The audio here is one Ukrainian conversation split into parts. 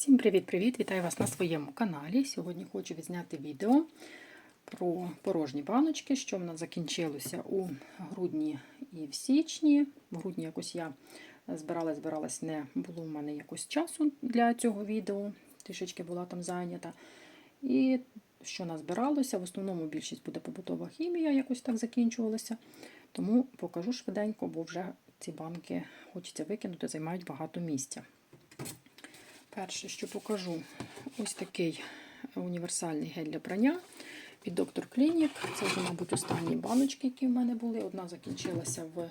Всім привіт-привіт! Вітаю вас на своєму каналі. Сьогодні хочу відзняти відео про порожні баночки, що в нас закінчилося у грудні і в січні. В грудні якось я збиралась, збиралась, не було в мене якось часу для цього відео, трішечки була там зайнята. І що назбиралося, в основному більшість буде побутова хімія, якось так закінчувалася. Тому покажу швиденько, бо вже ці банки хочеться викинути, займають багато місця. Перше, що покажу, ось такий універсальний гель для прання від Доктор Клінік. Це мабуть, останні баночки, які в мене були. Одна закінчилася в,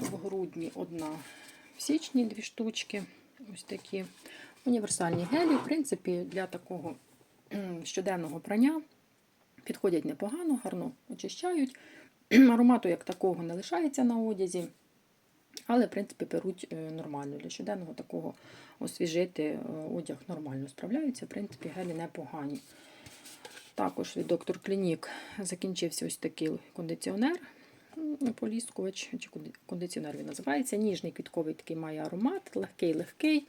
в грудні, одна в січні, дві штучки. Ось такі універсальні гелі. В принципі, для такого щоденного прання підходять непогано, гарно очищають. Аромату як такого не лишається на одязі. Але, в принципі, беруть нормально. Для щоденного такого освіжити одяг нормально справляються. В принципі, гелі непогані. Також від доктор Клінік закінчився ось такий кондиціонер, поліскувач, чи кондиціонер він називається. Ніжний квітковий такий має аромат, легкий-легкий,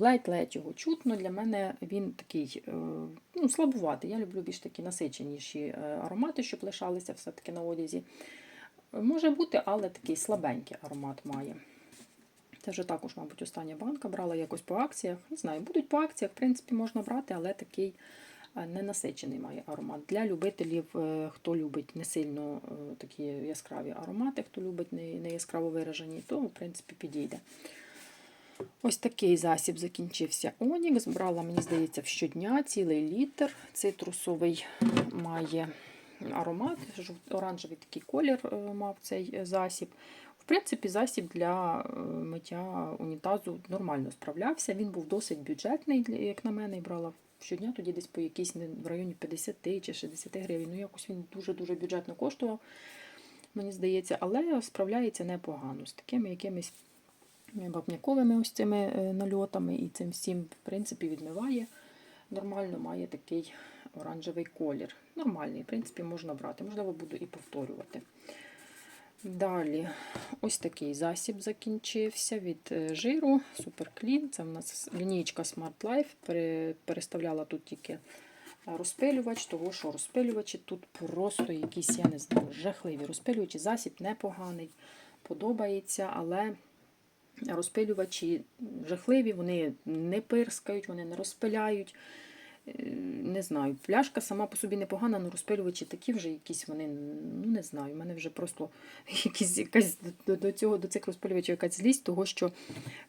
ледь-ледь його чутно. Для мене він такий ну, слабуватий. Я люблю більш такі насиченіші аромати, щоб лишалися все-таки на одязі. Може бути, але такий слабенький аромат має. Це вже також, мабуть, остання банка брала якось по акціях. Не знаю, будуть по акціях, в принципі, можна брати, але такий ненасичений має аромат. Для любителів, хто любить не сильно такі яскраві аромати, хто любить не яскраво виражені, то, в принципі, підійде. Ось такий засіб закінчився Онікс. Брала, мені здається, щодня цілий літр. Цитрусовий має аромат, оранжевий такий колір мав цей засіб. В принципі, засіб для миття унітазу нормально справлявся. Він був досить бюджетний, як на мене, і брала щодня, тоді десь по якійсь в районі 50 чи 60 гривень. Ну, якось він дуже-дуже бюджетно коштував, мені здається, але справляється непогано з такими якимись бабняковими ось цими нальотами і цим всім, в принципі, відмиває. Нормально має такий оранжевий колір. Нормальний, в принципі, можна брати. Можливо, буду і повторювати. Далі, ось такий засіб закінчився від жиру, Суперклін. Це в нас лінійка Smart Life. Переставляла тут тільки розпилювач, того що розпилювачі тут просто якісь, я не знаю, жахливі розпилювачі. Засіб непоганий, подобається, але розпилювачі жахливі, вони не пирскають, вони не розпиляють. Не знаю, пляшка сама по собі непогана, але розпилювачі такі вже якісь вони, ну не знаю, в мене вже просто якісь, якась до до, цього, до цих розпилювачів якась злість, того що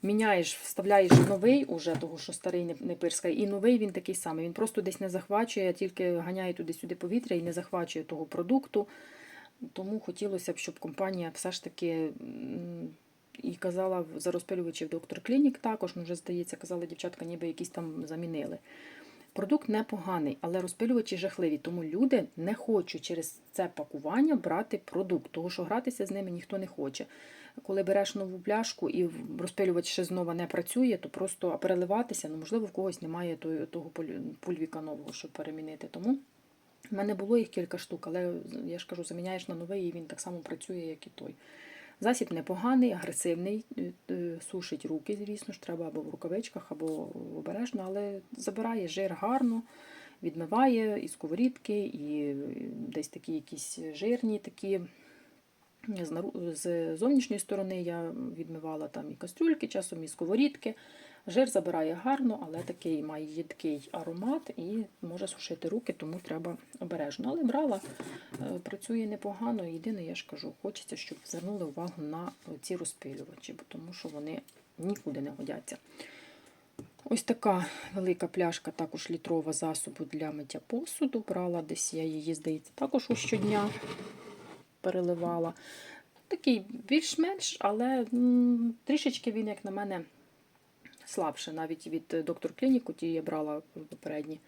міняєш, вставляєш новий, уже, того, що старий не, не пирскає, і новий він такий самий. Він просто десь не захвачує, тільки ганяє туди-сюди повітря і не захвачує того продукту. Тому хотілося б, щоб компанія все ж таки. І казала за розпилювачів доктор Клінік також, ну вже здається, казала дівчатка, ніби якісь там замінили. Продукт непоганий, але розпилювачі жахливі, тому люди не хочуть через це пакування брати продукт, тому що гратися з ними ніхто не хоче. Коли береш нову пляшку і розпилювач ще знову не працює, то просто переливатися, ну, можливо, в когось немає того пульвіка нового, щоб перемінити. Тому в мене було їх кілька штук, але я ж кажу, заміняєш на новий, і він так само працює, як і той. Засіб непоганий, агресивний, сушить руки, звісно ж, треба або в рукавичках, або обережно, але забирає жир гарно, відмиває і сковорідки, і десь такі якісь жирні такі. З зовнішньої сторони я відмивала там і кастрюльки, часом і сковорідки. Жир забирає гарно, але такий має їдкий аромат і може сушити руки, тому треба обережно. Але брала, працює непогано. Єдине, я ж кажу, хочеться, щоб звернули увагу на ці розпилювачі, тому що вони нікуди не годяться. Ось така велика пляшка, також літрова засобу для миття посуду. Брала десь я її, здається, також щодня переливала. Такий більш-менш, але м, трішечки він, як на мене, слабше. Навіть від доктор Клініку, ті я брала попередні,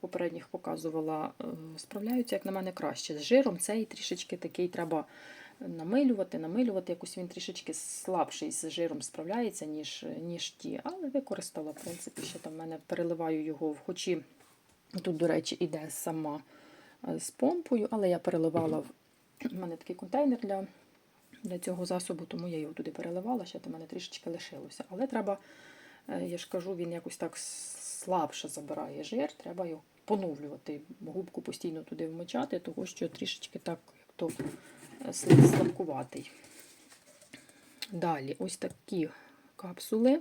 попередніх показувала, справляються, як на мене, краще. З жиром цей трішечки такий треба намилювати, намилювати. Якось він трішечки слабший з жиром справляється, ніж ніж ті. Але використала, в принципі, ще там в мене переливаю його в хочі. Тут, до речі, іде сама з помпою, але я переливала в мене такий контейнер для для цього засобу, тому я його туди переливала, ще в мене трішечки лишилося. Але треба Е, Я ж кажу, він якось так слабше забирає жир, треба його поновлювати. Губку постійно туди вмочати, тому що трішечки так, як то е, слабкуватий. Далі, ось такі капсули.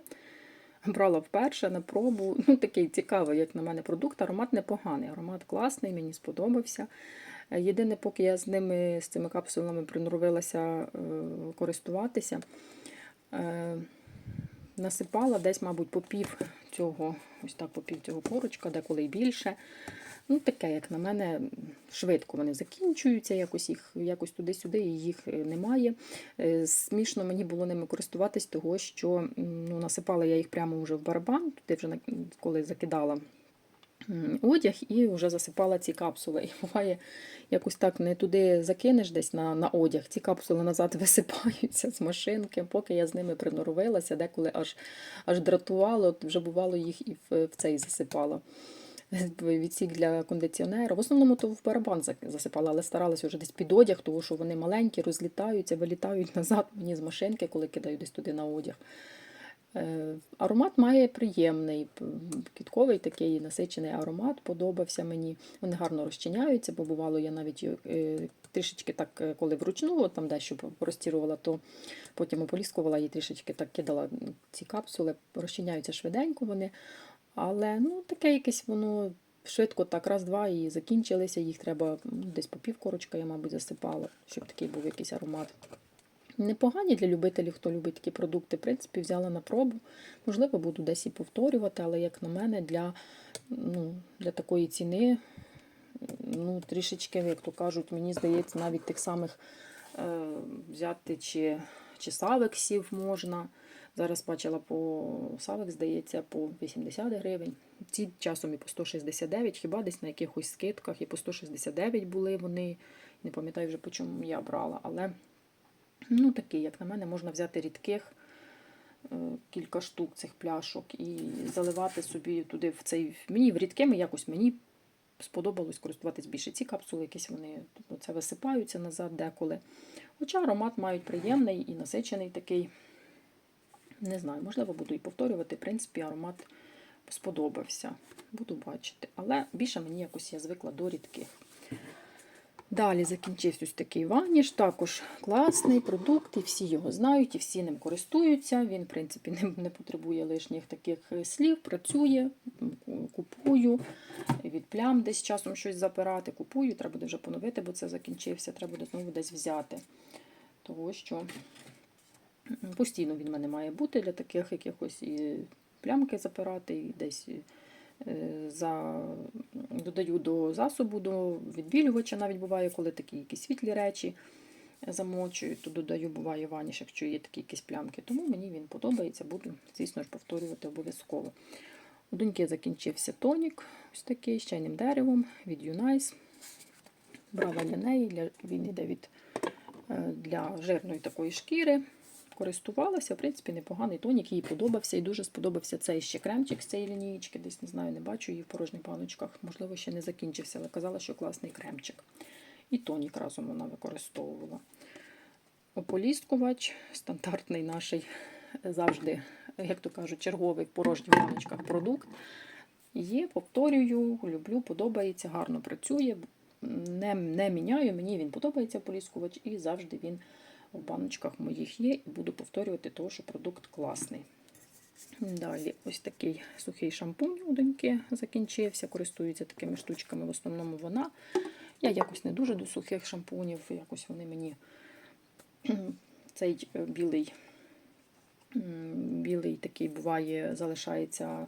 Брала вперше на пробу. Ну, такий цікавий, як на мене, продукт. Аромат непоганий. Аромат класний, мені сподобався. Е, Єдине, поки я з ними, з цими капсулами приноровилася е, користуватися, е, насипала десь, мабуть, по пів цього, ось так, по пів цього корочка, деколи й більше. Ну, таке, як на мене, швидко вони закінчуються, якось їх якось туди-сюди, і їх е, немає. Е, Смішно мені було ними користуватись, того що ну, насипала я їх прямо вже в барабан, туди вже коли закидала одяг і вже засипала ці капсули. І буває, якось так не туди закинеш десь на, на одяг, ці капсули назад висипаються з машинки, поки я з ними приноровилася, деколи аж, аж дратувало, вже бувало їх і в, в цей засипала. Відсік для кондиціонера. В основному то в барабан засипала, але старалася вже десь під одяг, тому що вони маленькі, розлітаються, вилітають назад мені з машинки, коли кидаю десь туди на одяг. Е, Аромат має приємний, квітковий такий насичений аромат, подобався мені. Вони гарно розчиняються, бо бувало, я навіть е, трішечки так, е, коли вручну там дещо порозтірувала, то потім ополіскувала і трішечки так кидала ці капсули, розчиняються швиденько вони. Але ну, таке якесь воно швидко так, раз-два і закінчилися. Їх треба ну, десь по півкорочка, я, мабуть, засипала, щоб такий був якийсь аромат. Непогані для любителів, хто любить такі продукти. В принципі, взяла на пробу. Можливо, буду десь і повторювати, але, як на мене, для, ну, для такої ціни, ну, трішечки, як то кажуть, мені здається, навіть тих самих е, взяти чи, чи савексів можна. Зараз бачила по савек, здається, по 80 гривень. Ці часом і по 169, хіба десь на якихось скидках і по 169 були вони. Не пам'ятаю вже, по чому я брала, але ну, такий, як на мене, можна взяти рідких е, кілька штук цих пляшок і заливати собі туди в цей. Мені в рідкими якось мені сподобалось користуватись більше. Ці капсули якісь вони тобто, це висипаються назад деколи. Хоча аромат мають приємний і насичений такий. Не знаю, можливо, буду і повторювати. В принципі, аромат сподобався. Буду бачити. Але більше мені якось я звикла до рідких. Далі закінчився ось такий ваніш, також класний продукт, і всі його знають, і всі ним користуються. Він, в принципі, не, не потребує лишніх таких слів, працює, купую, від плям десь часом щось запирати, купую, треба буде вже поновити, бо це закінчився, треба буде знову десь взяти. Того що постійно він в мене має бути для таких якихось і плямки запирати, і десь. Е, За... Додаю до засобу, до відбілювача навіть буває, коли такі якісь світлі речі замочую, то додаю, буває ваніш, якщо є такі якісь плямки. Тому мені він подобається, буду, звісно ж, повторювати обов'язково. У доньки закінчився тонік, ось такий з чайним деревом від Юнайс. Брала для неї, для, він йде від, е, для жирної такої шкіри. Користувалася, в принципі, непоганий тонік, їй подобався. І дуже сподобався цей ще кремчик з цієї лінієчки. Десь не знаю, не бачу її в порожніх баночках. Можливо, ще не закінчився, але казала, що класний кремчик. І тонік разом вона використовувала. Ополіскувач, стандартний наш завжди, як то кажуть, черговий в порожніх баночках продукт. Є, повторюю, люблю, подобається, гарно працює. Не, не міняю, мені він подобається ополіскувач, і завжди він в баночках моїх є, і буду повторювати, того, що продукт класний. Далі, ось такий сухий шампунь у доньки закінчився. Користується такими штучками, в основному вона. Я якось не дуже до сухих шампунів, якось вони мені цей е, білий, білий такий буває, залишається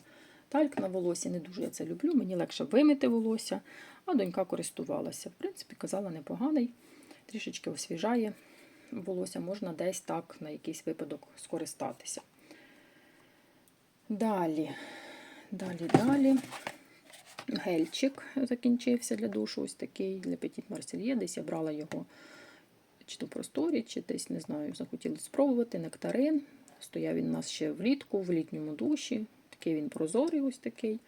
тальк на волосі. Не дуже я це люблю. Мені легше вимити волосся, а донька користувалася. В принципі, казала, непоганий, трішечки освіжає волосся, можна десь так на якийсь випадок скористатися. Далі, далі, далі. Гельчик закінчився для душу, ось такий для Petit Marseille. Десь я брала його чи то в просторі, чи десь, не знаю, захотіли спробувати. Нектарин. Стояв він у нас ще влітку, в літньому душі. Такий він прозорий, ось такий.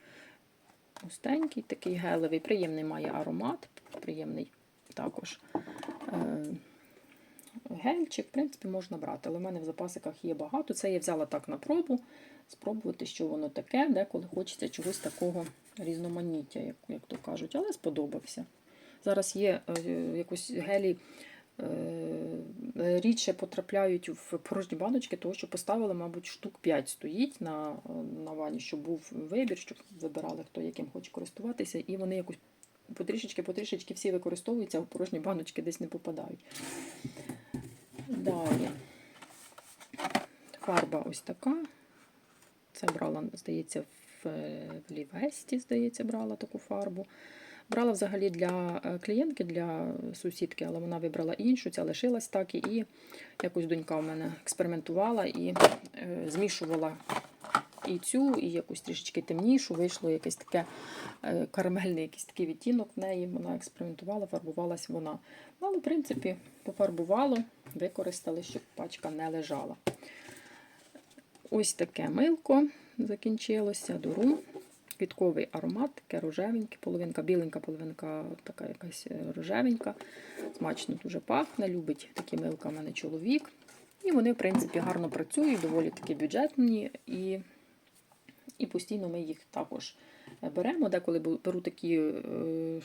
Густенький, такий гелевий, приємний має аромат, приємний також. Е, Гельчик, в принципі, можна брати, але в мене в запасиках є багато. Це я взяла так на пробу. спробувати, що воно таке, деколи хочеться чогось такого різноманіття, як, як то кажуть, але сподобався. Зараз є е, якось гелі е, рідше потрапляють в порожні баночки, того що поставили, мабуть, штук 5 стоїть на, на вані, щоб був вибір, щоб вибирали, хто яким хоче користуватися, і вони якось потрішечки, потрішечки всі використовуються, а в порожні баночки десь не попадають. Далі. Фарба ось така. Це брала, здається, в, в Лівесті, здається, брала таку фарбу. Брала взагалі для е, клієнтки, для сусідки, але вона вибрала іншу, ця лишилась так. І якось донька в мене експериментувала і е, змішувала і цю, і якусь трішечки темнішу. Вийшло якесь таке е, карамельний якийсь такий відтінок в неї. Вона експериментувала, фарбувалась вона. Ну, але, в принципі, пофарбувало, використали, щоб пачка не лежала. Ось таке милко закінчилося, дуру. Квітковий аромат, таке рожевеньке, половинка біленька, половинка така якась е, рожевенька. Смачно дуже пахне, любить такі милка в мене чоловік. І вони, в принципі, гарно працюють, доволі таки бюджетні. І і постійно ми їх також беремо. Деколи беру такі е,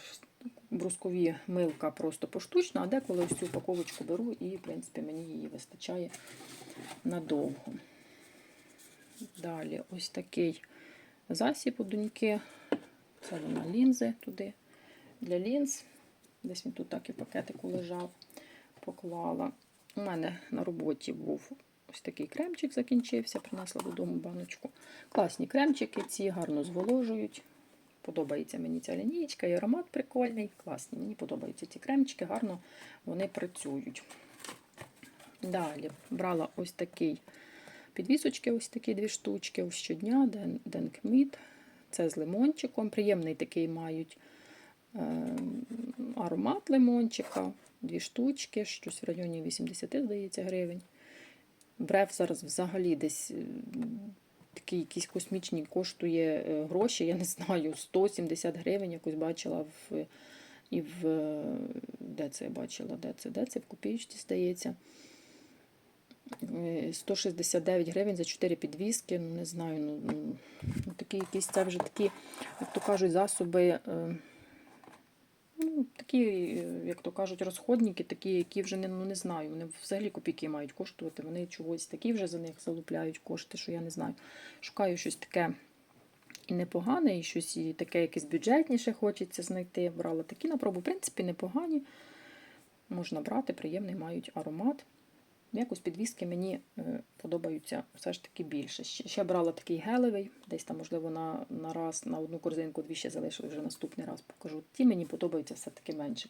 брускові милка просто поштучно, а деколи ось цю упаковочку беру і, в принципі, мені її вистачає надовго. Далі ось такий засіб у доньки. Це вона лінзи туди для лінз. Десь він тут так і пакетику лежав, поклала. У мене на роботі був ось такий кремчик, закінчився, принесла додому баночку. Класні кремчики, ці гарно зволожують. Подобається мені ця лінійка, і аромат прикольний, класний. Мені подобаються ці кремчики, гарно вони працюють. Далі брала ось такий підвісочки, ось такі дві штучки, ось щодня, Денкміт. Це з лимончиком. Приємний такий мають е, аромат лимончика, дві штучки, щось в районі 80, здається, гривень. Бреф зараз взагалі десь такий якийсь космічний коштує е, гроші, я не знаю, 170 гривень, якось бачила в. І в де це я бачила, де це? Де це в копійці здається. 169 гривень за 4 підвіски. Ну, не знаю, ну, ну такі якісь це вже такі, як то кажуть, засоби. Е, ну, Такі, як то кажуть, розходники, такі, які вже не ну, не знаю, вони взагалі копійки мають коштувати. Вони чогось такі вже за них залупляють кошти, що я не знаю. Шукаю щось таке і непогане, і щось і таке якесь бюджетніше хочеться знайти. Брала такі на пробу, в принципі, непогані. Можна брати, приємний мають аромат. Якось підвіски мені е, подобаються все ж таки більше. Ще брала такий гелевий, десь там, можливо, на на раз, на одну корзинку, дві ще залишили, вже наступний раз покажу. Ті мені подобаються все-таки менше.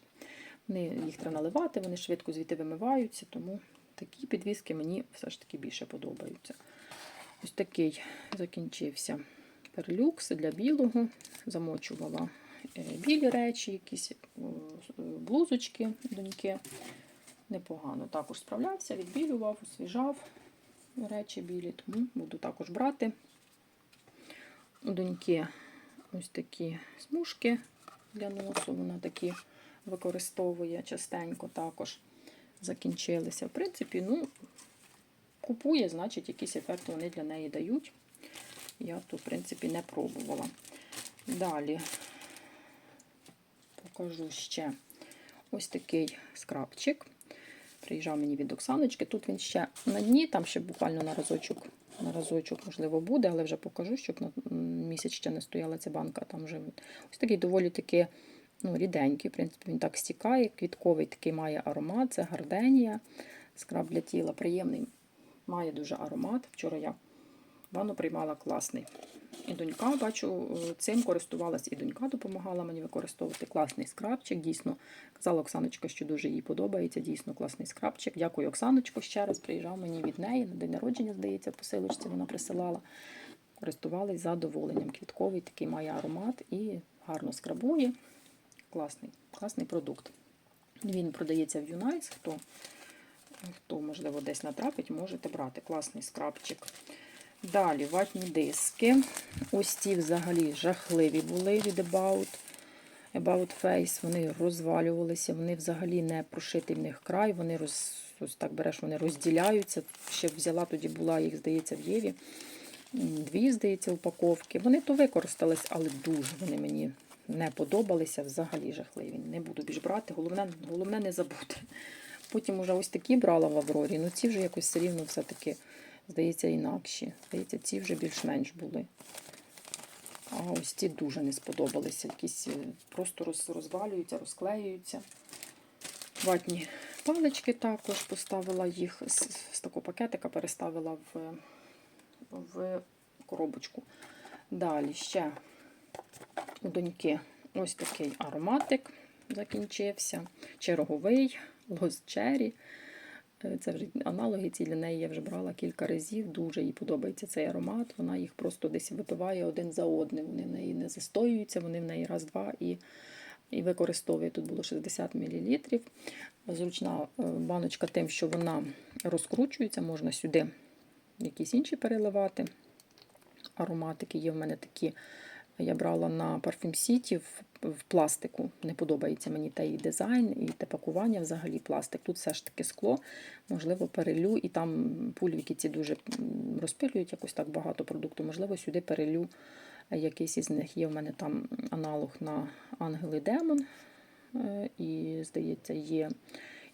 Вони, Їх треба наливати, вони швидко звідти вимиваються, тому такі підвіски мені все ж таки більше подобаються. Ось такий закінчився перлюкс для білого. Замочувала е, білі речі, якісь е, блузочки доньки непогано також справлявся, відбілював, освіжав речі білі, тому буду також брати. У доньки ось такі смужки для носу, вона такі використовує частенько також закінчилися. В принципі, ну, купує, значить, якийсь ефект вони для неї дають. Я тут, в принципі, не пробувала. Далі покажу ще ось такий скрабчик. Приїжджав мені від Оксаночки. Тут він ще на дні, там ще буквально на разочок, на разочок, можливо, буде, але вже покажу, щоб на місяць ще не стояла ця банка. Там вже Ось такий доволі таки ну, ріденький. В принципі, він так стікає, квітковий такий має аромат, це гарденія. Скраб для тіла приємний, має дуже аромат. Вчора я ванну приймала класний. І донька, бачу, цим користувалась, і донька допомагала мені використовувати класний скрабчик. Дійсно, казала Оксаночка, що дуже їй подобається. Дійсно класний скрабчик. Дякую, Оксаночко, ще раз приїжджав мені від неї. На день народження, здається, посилочці вона присилала. Користувались задоволенням. Квітковий такий має аромат і гарно скрабує. Класний, класний продукт. Він продається в Юнайс. Хто, хто, можливо, десь натрапить, можете брати класний скрабчик. Далі ватні диски. Ось ці взагалі жахливі були від About. About Face. Вони розвалювалися, вони взагалі не прошитий в них край, вони роз, ось так береш, вони розділяються. Ще взяла, тоді була, їх, здається, в Єві. дві, здається, упаковки. Вони то використались, але дуже вони мені не подобалися, взагалі жахливі. Не буду більш брати, головне, головне не забути. Потім уже ось такі брала в Аврорі, ну ці вже якось все рівно все-таки, здається, інакші. Здається, ці вже більш-менш були. А ось ці дуже не сподобалися. Якісь е, просто розвалюються, розклеюються. Ватні палички також поставила їх з, з такого пакетика, переставила в, в коробочку. Далі ще у доньки ось такий ароматик закінчився. Черговий. Е, Це вже аналоги ці для неї я вже брала кілька разів. Дуже їй подобається цей аромат. Вона їх просто десь випиває один за одним. Вони в неї не застоюються, вони в неї раз-два і, і використовує. Тут було 60 мл. Зручна е, баночка тим, що вона розкручується, можна сюди якісь інші переливати. Ароматики є в мене такі. Я брала на Parfum City в, в пластику. Не подобається мені та і дизайн, і те пакування взагалі пластик. Тут все ж таки скло, можливо, перелю, і там пульвіки ці дуже розпилюють якось так багато продукту. Можливо, сюди перелю якийсь із них. Є в мене там аналог на Ангел Демон. Е, І, здається, є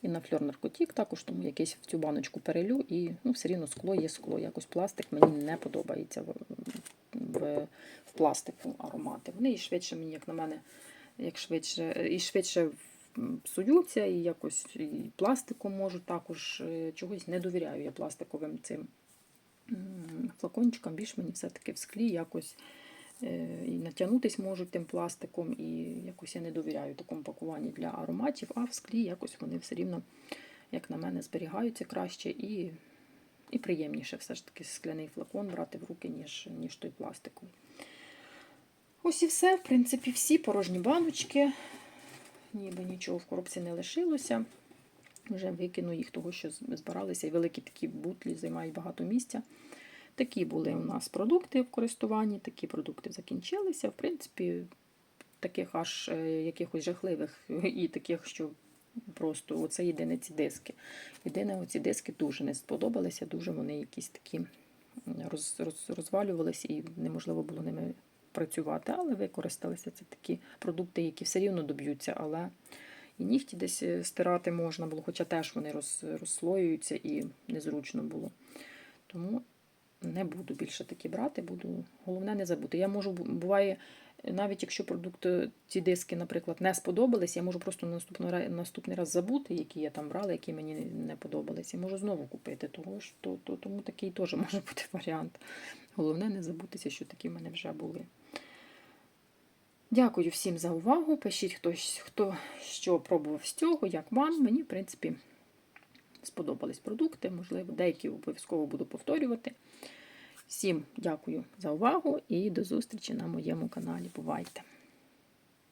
і на фльор наркотік також, тому якийсь в цю баночку перелю, і ну, все рівно скло є скло. Якось пластик мені не подобається в, в, в пластику аромати. Вони і швидше мені, як на мене, як швидше, і швидше псуються, і якось і пластиком можу також е, чогось не довіряю я пластиковим цим флакончикам. Більш мені все-таки в склі якось і натягнутись можуть тим пластиком, і якось я не довіряю такому пакуванні для ароматів, а в склі якось вони все рівно, як на мене, зберігаються краще і, і приємніше все ж таки скляний флакон брати в руки, ніж, ніж той пластиковий. Ось і все. В принципі, всі порожні баночки. Ніби нічого в коробці не лишилося. Вже викину їх, того, що збиралися, і великі такі бутлі займають багато місця. Такі були у нас продукти в користуванні, такі продукти закінчилися. В принципі, таких аж е, якихось жахливих і таких, що просто оце єдине ці диски. Єдине, оці диски дуже не сподобалися, дуже вони якісь такі роз, роз, розвалювалися і неможливо було ними працювати. Але використалися це такі продукти, які все рівно доб'ються, але і нігті десь е, стирати можна було, хоча теж вони роз, розслоюються і незручно було. Тому не буду більше такі брати, буду. Головне не забути. Я можу, буває, навіть якщо продукт, ці диски, наприклад, не сподобались, я можу просто раз, наступний раз забути, які я там брала, які мені не подобались. І можу знову купити. Того ж, то, то, тому такий теж може бути варіант. Головне не забутися, що такі в мене вже були. Дякую всім за увагу. Пишіть, хто, хто що пробував з цього, як вам. Мені, в принципі, сподобались продукти. Можливо, деякі обов'язково буду повторювати. Всім дякую за увагу і до зустрічі на моєму каналі. Бувайте!